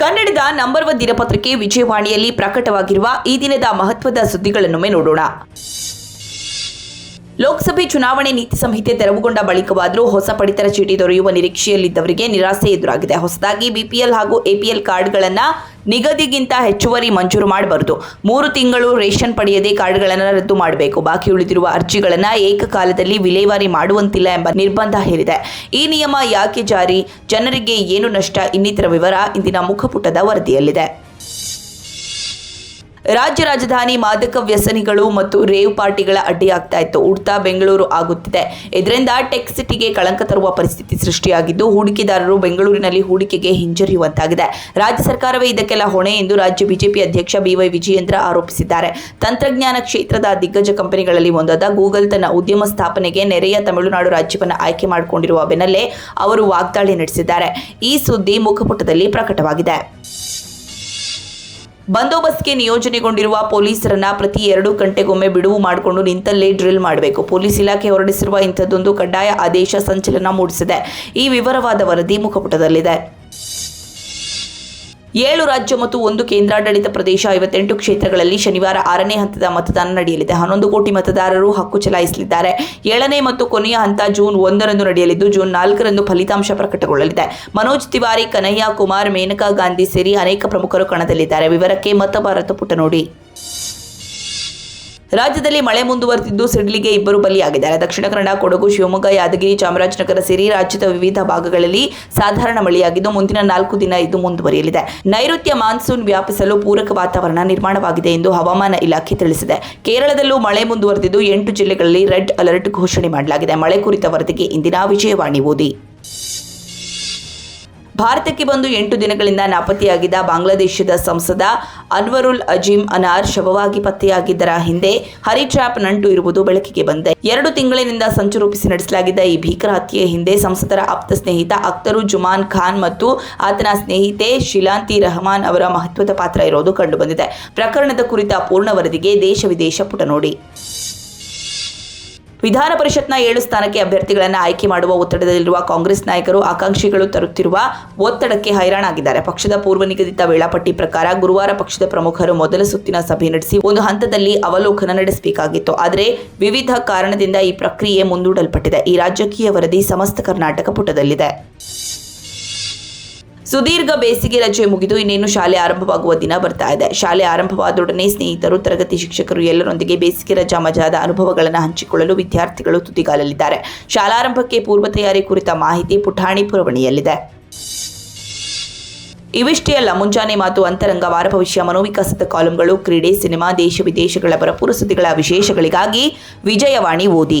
ಕನ್ನಡದ number one ದಿನಪತ್ರಿಕೆ ವಿಜಯವಾಣಿಯಲ್ಲಿ ಪ್ರಕಟವಾಗಿರುವ ಈ ದಿನದ ಮಹತ್ವದ ಸುದ್ದಿಗಳನ್ನೊಮ್ಮೆ ನೋಡೋಣ. ಲೋಕಸಭೆ ಚುನಾವಣೆ ನೀತಿ ಸಂಹಿತೆ ತೆರವುಗೊಂಡ ಬಳಿಕವಾದರೂ ಹೊಸ ಪಡಿತರ ಚೀಟಿ ದೊರೆಯುವ ನಿರೀಕ್ಷೆಯಲ್ಲಿದ್ದವರಿಗೆ ನಿರಾಸೆ ಎದುರಾಗಿದೆ. ಹೊಸದಾಗಿ ಬಿಪಿಎಲ್ ಹಾಗೂ ಎಪಿಎಲ್ ಕಾರ್ಡ್ಗಳನ್ನು ನಿಗದಿಗಿಂತ ಹೆಚ್ಚುವರಿ ಮಂಜೂರು ಮಾಡಬಾರದು. ಮೂರು ತಿಂಗಳು ರೇಷನ್ ಪಡೆಯದೆ ಕಾರ್ಡ್ಗಳನ್ನು ರದ್ದು ಮಾಡಬೇಕು. ಬಾಕಿ ಉಳಿದಿರುವ ಅರ್ಜಿಗಳನ್ನು ಏಕಕಾಲದಲ್ಲಿ ವಿಲೇವಾರಿ ಮಾಡುವಂತಿಲ್ಲ ಎಂಬ ನಿರ್ಬಂಧ ಹೇರಿದೆ ಈ ನಿಯಮ ಯಾಕೆ ಜಾರಿ? ಜನರಿಗೆ ಏನು ನಷ್ಟ? ಇನ್ನಿತರ ವಿವರ ಇಂದಿನ ಮುಖಪುಟದ ವರದಿಯಲ್ಲಿದೆ. ರಾಜ್ಯ ರಾಜಧಾನಿ ಮಾದಕ ವ್ಯಸನಿಗಳು ಮತ್ತು ರೇವ್ ಪಾರ್ಟಿಗಳ ಅಡ್ಡಿಯಾಗ್ತಾ ಇತ್ತು. ಉಡ್ತಾ ಬೆಂಗಳೂರು ಆಗುತ್ತಿದೆ. ಇದರಿಂದ ಟೆಕ್ ಸಿಟಿಗೆ ಕಳಂಕ ತರುವ ಪರಿಸ್ಥಿತಿ ಸೃಷ್ಟಿಯಾಗಿದ್ದು, ಹೂಡಿಕೆದಾರರು ಬೆಂಗಳೂರಿನಲ್ಲಿ ಹೂಡಿಕೆಗೆ ಹಿಂಜರಿಯುವಂತಾಗಿದೆ. ರಾಜ್ಯ ಸರ್ಕಾರವೇ ಇದಕ್ಕೆಲ್ಲ ಹೊಣೆ ಎಂದು ರಾಜ್ಯ ಬಿಜೆಪಿ ಅಧ್ಯಕ್ಷ ಬಿವೈ ವಿಜಯೇಂದ್ರ ಆರೋಪಿಸಿದ್ದಾರೆ. ತಂತ್ರಜ್ಞಾನ ಕ್ಷೇತ್ರದ ದಿಗ್ಗಜ ಕಂಪನಿಗಳಲ್ಲಿ ಒಂದಾದ ಗೂಗಲ್ ತನ್ನ ಉದ್ಯಮ ಸ್ಥಾಪನೆಗೆ ನೆರೆಯ ತಮಿಳುನಾಡು ರಾಜ್ಯವನ್ನು ಆಯ್ಕೆ ಮಾಡಿಕೊಂಡಿರುವ ಬೆನ್ನಲ್ಲೇ ಅವರು ವಾಗ್ದಾಳಿ ನಡೆಸಿದ್ದಾರೆ. ಈ ಸುದ್ದಿ ಮುಖಪುಟದಲ್ಲಿ ಪ್ರಕಟವಾಗಿದೆ. ಬಂದೋಬಸ್ತ್ಗೆ ನಿಯೋಜನೆಗೊಂಡಿರುವ ಪೊಲೀಸರನ್ನ ಪ್ರತಿ ಎರಡು ಗಂಟೆಗೊಮ್ಮೆ ಬಿಡುವು ಮಾಡಿಕೊಂಡು ನಿಂತಲ್ಲೇ ಡ್ರಿಲ್ ಮಾಡಬೇಕು. ಪೊಲೀಸ್ ಇಲಾಖೆ ಹೊರಡಿಸಿರುವ ಇಂಥದ್ದೊಂದು ಕಡ್ಡಾಯ ಆದೇಶ ಸಂಚಲನ ಮೂಡಿಸಿದೆ. ಈ ವಿವರವಾದ ವರದಿ ಮುಖಪುಟದಲ್ಲಿದೆ. ಏಳು ರಾಜ್ಯ ಮತ್ತು ಒಂದು ಕೇಂದ್ರಾಡಳಿತ ಪ್ರದೇಶ ಐವತ್ತೆಂಟು ಕ್ಷೇತ್ರಗಳಲ್ಲಿ ಶನಿವಾರ ಆರನೇ ಹಂತದ ಮತದಾನ ನಡೆಯಲಿದೆ. ಹನ್ನೊಂದು ಕೋಟಿ ಮತದಾರರು ಹಕ್ಕು ಚಲಾಯಿಸಲಿದ್ದಾರೆ. ಏಳನೇ ಮತ್ತು ಕೊನೆಯ ಹಂತ ಜೂನ್ ಒಂದರಂದು ನಡೆಯಲಿದ್ದು, ಜೂನ್ ನಾಲ್ಕರಂದು ಫಲಿತಾಂಶ ಪ್ರಕಟಗೊಳ್ಳಲಿದೆ. ಮನೋಜ್ ತಿವಾರಿ, ಕನಯ್ಯ ಕುಮಾರ್, ಮೇನಕಾ ಗಾಂಧಿ ಸೇರಿ ಅನೇಕ ಪ್ರಮುಖರು ಕಣದಲ್ಲಿದ್ದಾರೆ. ವಿವರಕ್ಕೆ ಮತ ಭಾರತ ಪುಟ ನೋಡಿ ರಾಜ್ಯದಲ್ಲಿ ಮಳೆ ಮುಂದುವರೆದಿದ್ದು ಸಿಡಿಲಿಗೆ ಇಬ್ಬರು ಬಲಿಯಾಗಿದ್ದಾರೆ. ದಕ್ಷಿಣ ಕನ್ನಡ, ಕೊಡಗು, ಶಿವಮೊಗ್ಗ, ಯಾದಗಿರಿ, ಚಾಮರಾಜನಗರ ಸೇರಿ ರಾಜ್ಯದ ವಿವಿಧ ಭಾಗಗಳಲ್ಲಿ ಸಾಧಾರಣ ಮಳೆಯಾಗಿದ್ದು ಮುಂದಿನ ನಾಲ್ಕು ದಿನ ಇದು ಮುಂದುವರಿಯಲಿದೆ. ನೈಋತ್ಯ ಮಾನ್ಸೂನ್ ವ್ಯಾಪಿಸಲು ಪೂರಕ ವಾತಾವರಣ ನಿರ್ಮಾಣವಾಗಿದೆ ಎಂದು ಹವಾಮಾನ ಇಲಾಖೆ ತಿಳಿಸಿದೆ. ಕೇರಳದಲ್ಲೂ ಮಳೆ ಮುಂದುವರೆದಿದ್ದು ಎಂಟು ಜಿಲ್ಲೆಗಳಲ್ಲಿ ರೆಡ್ ಅಲರ್ಟ್ ಘೋಷಣೆ ಮಾಡಲಾಗಿದೆ. ಮಳೆ ಕುರಿತ ವರದಿಗೆ ಇಂದಿನ ವಿಜಯವಾಣಿ ಓದಿ. ಭಾರತಕ್ಕೆ ಬಂದು ಎಂಟು ದಿನಗಳಿಂದ ನಾಪತ್ತೆಯಾಗಿದ್ದ ಬಾಂಗ್ಲಾದೇಶದ ಸಂಸದ ಅನ್ವರುಲ್ ಅಜೀಂ ಅನಾರ್ ಶವವಾಗಿ ಪತ್ತೆಯಾಗಿದ್ದರ ಹಿಂದೆ ಹರಿ ಟ್ರ್ಯಾಪ್ ನಂಟು ಇರುವುದು ಬೆಳಕಿಗೆ ಬಂದಿದೆ. ಎರಡು ತಿಂಗಳಿನಿಂದ ಸಂಚು ರೂಪಿಸಿ ನಡೆಸಲಾಗಿದ್ದ ಈ ಭೀಕರ ಹತ್ಯೆಯ ಹಿಂದೆ ಸಂಸದರ ಆಪ್ತ ಸ್ನೇಹಿತ ಅಖ್ತರು ಜುಮಾನ್ ಖಾನ್ ಮತ್ತು ಆತನ ಸ್ನೇಹಿತೆ ಶಿಲಾಂತಿ ರಹಮಾನ್ ಅವರ ಮಹತ್ವದ ಪಾತ್ರ ಇರೋದು ಕಂಡುಬಂದಿದೆ. ಪ್ರಕರಣದ ಕುರಿತ ಪೂರ್ಣ ವರದಿಗೆ ದೇಶ ವಿದೇಶ ಪುಟ ನೋಡಿ. ವಿಧಾನ ಪರಿಷತ್ನ ಏಳು ಸ್ಥಾನಕ್ಕೆ ಅಭ್ಯರ್ಥಿಗಳನ್ನು ಆಯ್ಕೆ ಮಾಡುವ ಒತ್ತಡದಲ್ಲಿರುವ ಕಾಂಗ್ರೆಸ್ ನಾಯಕರು ಆಕಾಂಕ್ಷಿಗಳು ತರುತ್ತಿರುವ ಒತ್ತಡಕ್ಕೆ ಹೈರಾಣಾಗಿದ್ದಾರೆ. ಪಕ್ಷದ ಪೂರ್ವ ನಿಗದಿತ ವೇಳಾಪಟ್ಟಿ ಪ್ರಕಾರ ಗುರುವಾರ ಪಕ್ಷದ ಪ್ರಮುಖರು ಮೊದಲ ಸುತ್ತಿನ ಸಭೆ ನಡೆಸಿ ಒಂದು ಹಂತದಲ್ಲಿ ಅವಲೋಕನ ನಡೆಸಬೇಕಾಗಿತ್ತು. ಆದರೆ ವಿವಿಧ ಕಾರಣದಿಂದ ಈ ಪ್ರಕ್ರಿಯೆ ಮುಂದೂಡಲ್ಪಟ್ಟಿದೆ. ಈ ರಾಜಕೀಯ ವರದಿ ಸಮಸ್ತ ಕರ್ನಾಟಕ ಪುಟದಲ್ಲಿದೆ. ಸುದೀರ್ಘ ಬೇಸಿಗೆ ರಜೆ ಮುಗಿದು ಇನ್ನೇನು ಶಾಲೆ ಆರಂಭವಾಗುವ ದಿನ ಬರ್ತಾ ಇದೆ. ಶಾಲೆ ಆರಂಭವಾದೊಡನೆ ಸ್ನೇಹಿತರು, ತರಗತಿ ಶಿಕ್ಷಕರು ಎಲ್ಲರೊಂದಿಗೆ ಬೇಸಿಗೆ ರಜಾ ಮಜಾದ ಅನುಭವಗಳನ್ನು ಹಂಚಿಕೊಳ್ಳಲು ವಿದ್ಯಾರ್ಥಿಗಳು ತುದಿಗಾಲಲಿದ್ದಾರೆ ಶಾಲಾರಂಭಕ್ಕೆ ಪೂರ್ವ ತಯಾರಿ ಕುರಿತ ಮಾಹಿತಿ ಪುಟಾಣಿ ಪುರವಣಿಯಲ್ಲಿದೆ. ಇವಿಷ್ಟೇ ಅಲ್ಲ, ಮುಂಜಾನೆ ಮಾತು ಅಂತರಂಗ ವಾರ ಭವಿಷ್ಯ ಮನೋವಿಕಾಸದ ಕಾಲಂಗಳು, ಕ್ರೀಡೆ, ಸಿನಿಮಾ, ದೇಶ ವಿದೇಶಗಳ ಬರಪೂರ ಸುದ್ದಿಗಳ ವಿಶೇಷಗಳಿಗಾಗಿ ವಿಜಯವಾಣಿ ಓದಿ.